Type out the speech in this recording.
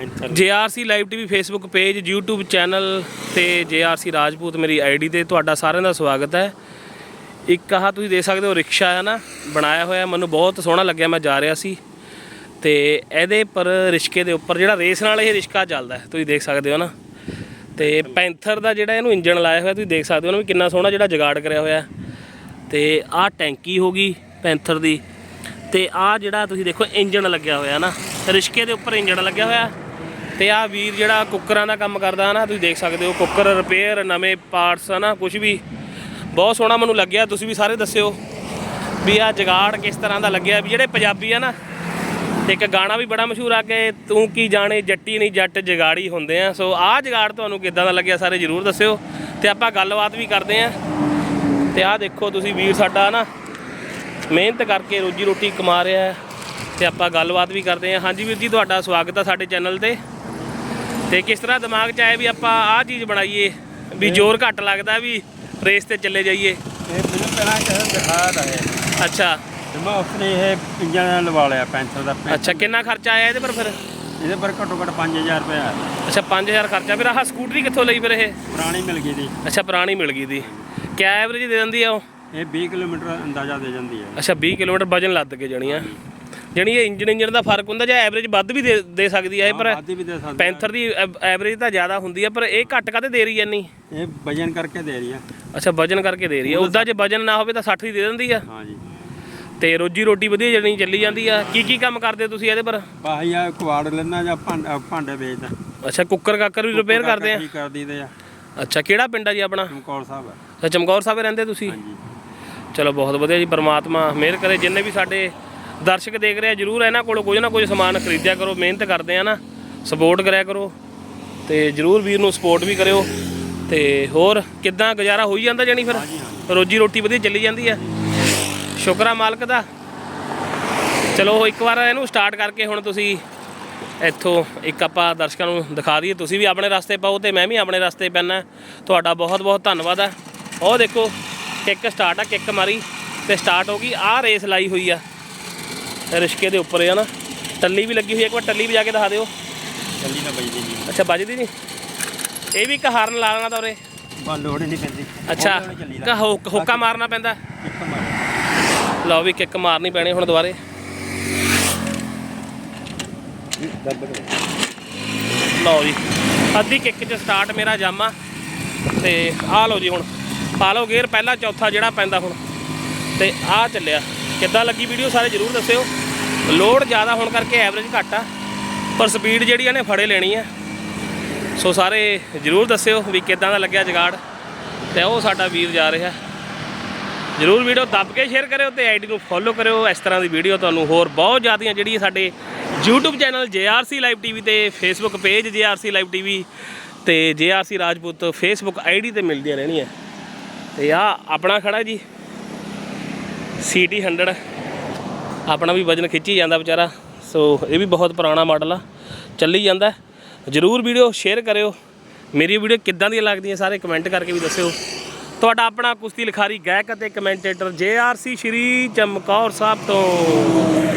Panther JRC live TV Facebook page YouTube channel ਤੇ JRC Rajput ਮੇਰੀ ID ਤੇ ਤੁਹਾਡਾ ਸਾਰਿਆਂ ਦਾ ਸਵਾਗਤ ਹੈ। ਇੱਕ ਆਹ ਤੁਸੀਂ ਦੇਖ ਸਕਦੇ ਹੋ, ਰਿਕਸ਼ਾ ਹੈ ਨਾ, ਬਣਾਇਆ ਹੋਇਆ, ਮੈਨੂੰ ਬਹੁਤ ਸੋਹਣਾ ਲੱਗਿਆ, ਮੈਂ ਜਾ ਰਿਹਾ ਸੀ। ਤੇ ਇਹਦੇ ਪਰ ਰਿਸ਼ਕੇ ਦੇ ਉੱਪਰ ਜਿਹੜਾ ਰੇਸ ਨਾਲ ਇਹ ਰਿਸ਼ਕਾ ਚੱਲਦਾ ਤੁਸੀਂ ਦੇਖ ਸਕਦੇ ਹੋ ਨਾ। ਤੇ ਪੈਂਥਰ ਦਾ ਜਿਹੜਾ ਇਹਨੂੰ ਇੰਜਨ ਲਾਇਆ ਹੋਇਆ, ਤੁਸੀਂ ਦੇਖ ਸਕਦੇ ਹੋ ਨਾ ਵੀ ਕਿੰਨਾ ਸੋਹਣਾ ਜਿਹੜਾ ਜਗਾੜ ਕਰਿਆ ਹੋਇਆ। ਤੇ ਆਹ ਟੈਂਕੀ ਹੋ ਗਈ ਪੈਂਥਰ ਦੀ। ਤੇ ਆਹ ਜਿਹੜਾ ਤੁਸੀਂ ਦੇਖੋ ਇੰਜਨ ਲੱਗਿਆ ਹੋਇਆ ਨਾ, ਰਿਸ਼ਕੇ ਦੇ ਉੱਪਰ ਇੰਜਣ ਲੱਗਿਆ ਹੋਇਆ। ਤੇ ਆਹ ਵੀਰ ਜਿਹੜਾ ਕੁੱਕਰਾਂ ਦਾ ਕੰਮ ਕਰਦਾ ਨਾ ਤੁਸੀਂ ਦੇਖ ਸਕਦੇ ਹੋ, ਕੁੱਕਰ ਰਿਪੇਅਰ ਨਵੇਂ ਪਾਰਟਸ ਨਾ ਕੁਝ ਵੀ। ਬਹੁਤ ਸੋਹਣਾ ਮੈਨੂੰ ਲੱਗਿਆ, ਤੁਸੀਂ ਵੀ ਸਾਰੇ ਦੱਸਿਓ ਵੀ ਆਹ ਜਗਾੜ ਕਿਸ ਤਰ੍ਹਾਂ ਦਾ ਲੱਗਿਆ। ਵੀ ਜਿਹੜੇ ਪੰਜਾਬੀ ਆ ਨਾ ਤੇ ਇੱਕ ਗਾਣਾ ਵੀ ਬੜਾ ਮਸ਼ਹੂਰ ਆ ਕਿ ਤੂੰ ਕੀ ਜਾਣੇ, ਜੱਟੀ ਨਹੀਂ ਜੱਟ, ਜਗਾੜੀ ਹੁੰਦੇ ਆ। ਸੋ ਆਹ ਜਗਾੜ ਤੁਹਾਨੂੰ ਕਿੱਦਾਂ ਦਾ ਲੱਗਿਆ ਸਾਰੇ ਜਰੂਰ ਦੱਸਿਓ ਤੇ ਆਪਾਂ ਗੱਲਬਾਤ ਵੀ ਕਰਦੇ ਆ। ਤੇ ਆਹ ਦੇਖੋ ਤੁਸੀਂ ਵੀਰ ਸਾਡਾ ਨਾ, ਮਿਹਨਤ ਕਰਕੇ ਰੋਜੀ ਰੋਟੀ ਕਮਾ ਰਿਹਾ ਹੈ ਤੇ ਆਪਾਂ ਗੱਲਬਾਤ ਵੀ ਕਰਦੇ ਹਾਂ ਹਾਂਜੀ ਵੀਰ ਜੀ, ਤੁਹਾਡਾ ਸਵਾਗਤ ਆ ਸਾਡੇ ਚੈਨਲ ਤੇ। ਤੇ ਕਿਸ ਤਰ੍ਹਾਂ ਦਿਮਾਗ 'ਚ ਆਇਆ ਵੀ ਆਪਾਂ ਆਹ ਚੀਜ਼ ਬਣਾਈਏ ਵੀ ਜ਼ੋਰ ਘੱਟ ਲੱਗਦਾ ਵੀ ਰੇਸ ਤੇ ਚੱਲੇ ਜਾਈਏ? ਇਹ ਮੈਨੂੰ ਪਹਿਲਾਂ ਕਿਹਾ ਦਿਖਾਇਆ ਤਾਂ ਹੈ ਅੱਛਾ। ਤੇ ਮੈਂ ਉਸਨੇ ਇਹ ਇੰਜਨ ਲਵਾ ਲਿਆ ਪੈਂਥਰ ਦਾ ਪੈਂਥਰ। ਅੱਛਾ ਕਿੰਨਾ ਖਰਚਾ ਆਇਆ ਇਹਦੇ ਪਰ ਫਿਰ? ਇਹਦੇ ਪਰ ਘੱਟੋ ਘੱਟ 5000 ਰੁਪਏ ਆ ਅੱਛਾ 5000 ਖਰਚਾ। ਫਿਰ ਆਹ ਸਕੂਟਰੀ ਕਿੱਥੋਂ ਲਈ ਫਿਰ ਇਹ? ਪੁਰਾਣੀ ਮਿਲ ਗਈ ਦੀ। ਅੱਛਾ ਪੁਰਾਣੀ ਮਿਲ ਗਈ ਦੀ। ਕਿਆ ਐਵਰੇਜ ਦੇ ਦਿੰਦੀ ਆ ਉਹ? ਇਹ 20 ਕਿਲੋਮੀਟਰ ਅੰਦਾਜ਼ਾ ਦੇ ਜਾਂਦੀ ਹੈ। ਅੱਛਾ 20 ਕਿਲੋਮੀਟਰ ਵਜਨ ਲੱਦ ਕੇ ਜਾਣੀ ਆ। ਜਾਣੀ ਇਹ ਇੰਜਨ ਇੰਜਨ ਦਾ ਫ਼ਰਕ ਹੁੰਦਾ ਜਾਂ ਐਵਰੇਜ ਵੱਧ ਵੀ ਦੇ ਦੇ ਸਕਦੀ ਆ ਇਹ ਪਰ ਆਦੀ ਵੀ ਦੇ ਸਕਦੇ ਪੈਂਥਰ ਦੀ ਐਵਰੇਜ ਤਾਂ ਜ਼ਿਆਦਾ ਹੁੰਦੀ ਆ ਪਰ ਇਹ ਘੱਟ ਕਾਤੇ ਦੇ ਰਹੀ ਐ ਨਹੀਂ ਇਹ ਵਜਨ ਕਰਕੇ ਦੇ ਰਹੀ ਆ। ਅੱਛਾ ਵਜਨ ਕਰਕੇ ਦੇ ਰਹੀ ਆ। ਉਦਾਂ ਜੇ ਵਜਨ ਨਾ ਹੋਵੇ ਤਾਂ 60 ਦੀ ਦੇ ਦਿੰਦੀ ਆ। ਹਾਂ ਤੇ ਰੋਜੀ ਰੋਟੀ ਵਧੀਆ ਜਣੀ ਚੱਲੀ ਜਾਂਦੀ ਆ। ਕੀ ਕੀ ਕੰਮ ਕਰਦੇ ਤੁਸੀਂ ਇਹਦੇ ਪਰ? ਬਾਹੀ ਆ ਕੁਆੜ ਲੈਣਾ ਜਾਂ ਭਾਂਡਾ ਭਾਂਡੇ ਵੇਚਦਾ। ਅੱਛਾ ਕੁੱਕਰ ਕਾਕਰ ਵੀ ਰਿਪੇਅਰ ਕਰਦੇ ਆ? ਠੀਕ ਕਰ ਦਈਦੇ ਆ। ਅੱਛਾ ਕਿਹੜਾ ਪਿੰਡ ਆ ਜੀ ਆਪਣਾ? ਚਮਕੌਰ ਸਾਹਿਬ ਅੱਛਾ ਚਮਕੌਰ ਸਾਹਿਬ ਰਹਿੰਦੇ ਤੁਸੀਂ? ਹਾਂਜੀ। ਚਲੋ ਬਹੁਤ ਵਧੀਆ ਜੀ ਪਰਮਾਤਮਾ ਮਿਹਰ ਕਰੇ। ਜਿੰਨੇ ਵੀ ਸਾਡੇ ਦਰਸ਼ਕ ਦੇਖ ਰਹੇ ਆ ਜਰੂਰ ਇਹਨਾਂ ਕੋਲੋਂ ਕੁਝ ਨਾ ਕੁਝ ਸਮਾਨ ਖਰੀਦਿਆ ਕਰੋ ਮਿਹਨਤ ਕਰਦੇ ਆ ਨਾ ਸਪੋਰਟ ਕਰਿਆ ਕਰੋ ਤੇ ਜਰੂਰ ਵੀਰ ਨੂੰ ਸਪੋਰਟ ਵੀ ਕਰਿਓ ਤੇ ਹੋਰ ਕਿੱਦਾਂ ਗੁਜ਼ਾਰਾ ਹੋਈ ਜਾਂਦਾ ਜਾਣੀ ਫਿਰ? ਰੋਜੀ ਰੋਟੀ ਵਧੀਆ ਚੱਲੀ ਜਾਂਦੀ ਆ। ਸ਼ੁਕਰ ਆ ਮਾਲਕ ਦਾ। ਚਲੋ ਇੱਕ ਵਾਰ ਇਹਨੂੰ ਸਟਾਰਟ ਕਰਕੇ ਹੁਣ ਤੁਸੀਂ ਇੱਥੋਂ ਇੱਕ ਆਪਾਂ ਦਰਸ਼ਕਾਂ ਨੂੰ ਦਿਖਾ ਦਈਏ। ਤੁਸੀਂ ਵੀ ਆਪਣੇ ਰਸਤੇ ਪਾਓ ਤੇ ਮੈਂ ਵੀ ਆਪਣੇ ਰਸਤੇ ਪੈਣਾ। ਤੁਹਾਡਾ ਬਹੁਤ ਬਹੁਤ ਧੰਨਵਾਦ ਆ। ਉਹ ਦੇਖੋ ਕਿੱਕ ਸਟਾਰਟ ਆ ਕਿੱਕ ਮਾਰੀ ਤੇ ਸਟਾਰਟ ਹੋ ਗਈ। ਆਹ ਰੇਸ ਲਾਈ ਹੋਈ ਆ। ਰਿਸ਼ਕੇ ਦੇ ਉੱਪਰ ਆ ਨਾ। ਟੱਲੀ ਵੀ ਲੱਗੀ ਹੋਈ ਆ ਇੱਕ ਵਾਰ ਟੱਲੀ ਵੀ ਜਾ ਕੇ ਦਿਖਾ ਦਿਓ। ਜਲਦੀ ਨਾ ਬਜਦੀ ਨਹੀਂ। ਅੱਛਾ ਵੱਜਦੀ ਨਹੀਂ? ਇਹ ਵੀ ਇੱਕ ਹਾਰਨ ਲਾ ਲੈਣਾ ਤਾਂ ਉਰੇ। ਲੋੜ ਹੀ ਨਹੀਂ ਪੈਂਦੀ। ਅੱਛਾ। ਕਾ ਹੋਕਾ ਮਾਰਨਾ ਪੈਂਦਾ। ਲਓ ਵੀ ਕਿੱਕ ਮਾਰਨੀ ਪੈਣੀ ਹੁਣ ਦੁਬਾਰੇ। ਲਓ ਜੀ ਅੱਧੀ ਕਿੱਕ 'ਚ ਸਟਾਰਟ ਮੇਰਾ ਜਾਮਾ। ਤੇ ਆਹ ਲਓ ਜੀ ਹੁਣ ਪਾ ਲਓ ਗੇਅਰ ਪਹਿਲਾ ਚੌਥਾ ਜਿਹੜਾ ਪੈਂਦਾ ਹੁਣ। ਤੇ ਆਹ ਚੱਲਿਆ। ਕਿੱਦਾਂ ਲੱਗੀ ਵੀਡੀਓ ਸਾਰੇ ਜਰੂਰ ਦੱਸਿਓ। ਲੋਡ ਜ਼ਿਆਦਾ ਹੋਣ ਕਰਕੇ ਐਵਰੇਜ ਘੱਟ ਆ, ਪਰ ਸਪੀਡ ਜਿਹੜੀ ਇਹਨੇ ਫੜੇ ਲੈਣੀ ਆ। ਸੋ ਸਾਰੇ ਜਰੂਰ ਦੱਸਿਓ ਵੀ ਕਿੱਦਾਂ ਦਾ ਲੱਗਿਆ ਜਗਾੜ, ਤੇ ਉਹ ਸਾਡਾ ਵੀਰ ਜਾ ਰਿਹਾ। ਜਰੂਰ ਵੀਡੀਓ ਦੱਬ ਕੇ ਸ਼ੇਅਰ ਕਰਿਓ ਤੇ ਆਈਡੀ ਨੂੰ ਫੋਲੋ ਕਰਿਓ। ਇਸ ਤਰ੍ਹਾਂ ਦੀ ਵੀਡੀਓ ਤੁਹਾਨੂੰ ਹੋਰ ਬਹੁਤ ਜ਼ਿਆਦੀਆਂ ਜਿਹੜੀ ਸਾਡੇ YouTube channel JRC Live TV ਤੇ Facebook page JRC Live TV ਤੇ JRC ਰਾਜਪੂਤ Facebook ਆਈਡੀ ਤੇ ਮਿਲਦੀਆਂ ਰਹਿਣੀਆਂ। ਤੇ ਆ ਆਪਣਾ ਖੜਾ ਜੀ। CT 100 ਆਪਣਾ ਵੀ ਵਜਨ ਖਿੱਚੀ ਜਾਂਦਾ ਵਿਚਾਰਾ, ਸੋ ਇਹ ਵੀ ਬਹੁਤ ਪੁਰਾਣਾ ਮਾਡਲ ਆ, ਚੱਲੀ ਜਾਂਦਾ। ਜਰੂਰ ਵੀਡੀਓ ਸ਼ੇਅਰ ਕਰਿਓ। ਮੇਰੀ ਵੀਡੀਓ ਕਿੱਦਾਂ ਦੀਆਂ ਲੱਗਦੀਆਂ ਸਾਰੇ ਕਮੈਂਟ ਕਰਕੇ ਵੀ ਦੱਸਿਓ। ਤੁਹਾਡਾ ਆਪਣਾ ਕੁਸ਼ਤੀ ਲਿਖਾਰੀ ਗਾਇਕ ਅਤੇ ਕਮੈਂਟੇਟਰ JRC ਸ਼੍ਰੀ ਚਮਕੌਰ ਸਾਹਿਬ ਤੋਂ।